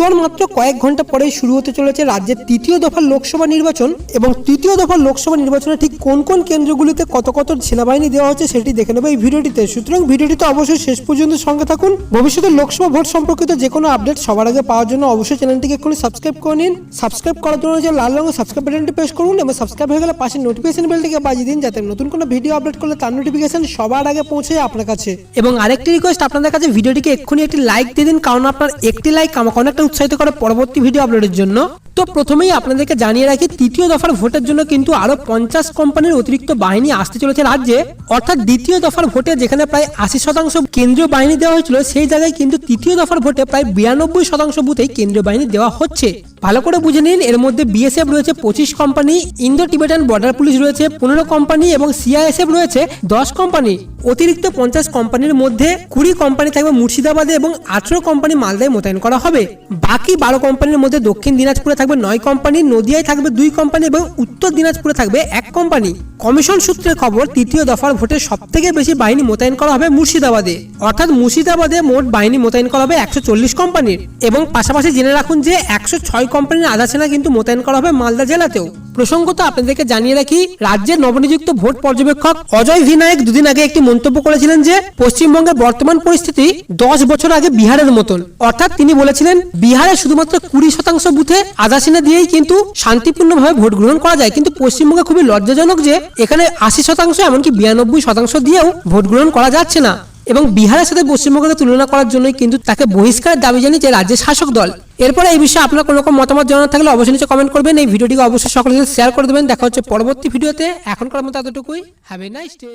তো আর মাত্র কয়েক ঘণ্টা পরেই শুরু হতে চলেছে রাজ্যের তৃতীয় দফার লোকসভা নির্বাচন এবং তৃতীয় দফার লোকসভা নির্বাচনে ঠিক কোন কোন কেন্দ্রগুলিতে কত কত সেনাবাহিনী দেওয়া হচ্ছে সেটি দেখে নেবে এই ভিডিওটিতে। সুতরাং ভিডিওটিতে অবশ্যই শেষ পর্যন্ত সঙ্গে থাকুন। ভবিষ্যতে লোকসভা ভোট সম্পর্কিত যে কোনো আপডেট সবার আগে পাওয়ার জন্য অবশ্যই চ্যানেলটিকে এক্ষুনি সাবস্ক্রাইব করে নিন। সাবস্ক্রাইব করার জন্য যে লাল রঙের সাবস্ক্রাইব বাটনটি প্রেস করুন এবং সাবস্ক্রাইব হয়ে গেলে পাশে নোটিফিকেশন বেলটিকে বাজিয়ে দিন যাতে নতুন কোনো ভিডিও আপলোড করলে তার নোটিফিকেশন সবার আগে পৌঁছে আপনার কাছে। এবং আরেকটি রিকোয়েস্ট আপনাদের কাছে, ভিডিওটিকে এক্ষুনি একটি লাইক দিয়ে দিন, কারণ আপনার একটি লাইক আমাকে অনেকটা উৎসাহিত করে পরবর্তী ভিডিও আপলোডের জন্য তো প্রথমেই আপনাদেরকে জানিয়ে রাখি, তৃতীয় দফার ভোটের জন্য কিন্তু আরও পঞ্চাশ কোম্পানির অতিরিক্ত বাহিনী আসতে চলেছে রাজ্যে। অর্থাৎ দ্বিতীয় দফার ভোটে যেখানে প্রায় আশি শতাংশ কেন্দ্রীয় বাহিনী দেওয়া হয়েছিল, সেই জায়গায় কিন্তু তৃতীয় দফার ভোটে প্রায় বিরানব্বই শতাংশ বুথেই কেন্দ্রীয় বাহিনী দেওয়া হচ্ছে। ভালো করে বুঝে নিন, এর মধ্যে বিএসএফ রয়েছে পঁচিশ company Indo Tibetan border police রয়েছে পনেরো কোম্পানি এবং সিআইএসএফ রয়েছে দশ কোম্পানি। অতিরিক্ত পঞ্চাশ কোম্পানির মধ্যে কুড়ি কোম্পানি থাকবে মুর্শিদাবাদে এবং আঠেরো কোম্পানি মালদায় মোতায়েন করা হবে। বাকি বারো কোম্পানির মধ্যে দক্ষিণ দিনাজপুরে থাকবে নয় কোম্পানি, নদিয়ায় থাকবে দুই কোম্পানি এবং উত্তর দিনাজপুরে থাকবে এক কোম্পানি। কমিশন সূত্রে খবর, তৃতীয় দফার ভোটে সব থেকে বেশি বাহিনী মোতায়েন করা হবে মুর্শিদাবাদে। অর্থাৎ মুর্শিদাবাদে মোট বাহিনী মোতায়েন করা হবে একশো চল্লিশ কোম্পানির। এবং পাশাপাশি জেনে রাখুন যে একশো ছয় কোম্পানির আধা সেনা কিন্তু মোতায়েন করা হবে মালদা জেলাতেও। প্রসঙ্গত আপনাদেরকে জানিয়ে রাখি, রাজ্যের নবনিযুক্ত ভোট পর্যবেক্ষক অজয় ভিনায়ক দুদিন আগে একটি মন্তব্য করেছিলেন যে, পশ্চিমবঙ্গের বর্তমান পরিস্থিতি দশ বছর আগে বিহারের মতন। অর্থাৎ তিনি বলেছিলেন, বিহারে শুধুমাত্র কুড়ি শতাংশ বুথে আধা সেনা দিয়েই কিন্তু শান্তিপূর্ণভাবে ভোট গ্রহণ করা যায়। কিন্তু পশ্চিমবঙ্গে খুবই লজ্জাজনক যে, এখানে আশি শতাংশ এমনকি বিরানব্বই শতাংশ দিয়েও ভোট গ্রহণ করা যাচ্ছে না। এবং বিহারের সাথে পশ্চিমবঙ্গকে তুলনা করার জন্যই কিন্তু তাকে বহিষ্কারের দাবি জানিয়েছে রাজ্যের শাসক দল। এরপরে এই বিষয়ে আপনার কোনো রকম মতামত জানানো থাকলে অবশ্যই নিচে কমেন্ট করবেন। এই ভিডিওটিকে অবশ্যই সকলের সাথে শেয়ার করে দেবেন। দেখা হচ্ছে পরবর্তী ভিডিওতে। এখনকার মতো এতটুকুই। Have a nice day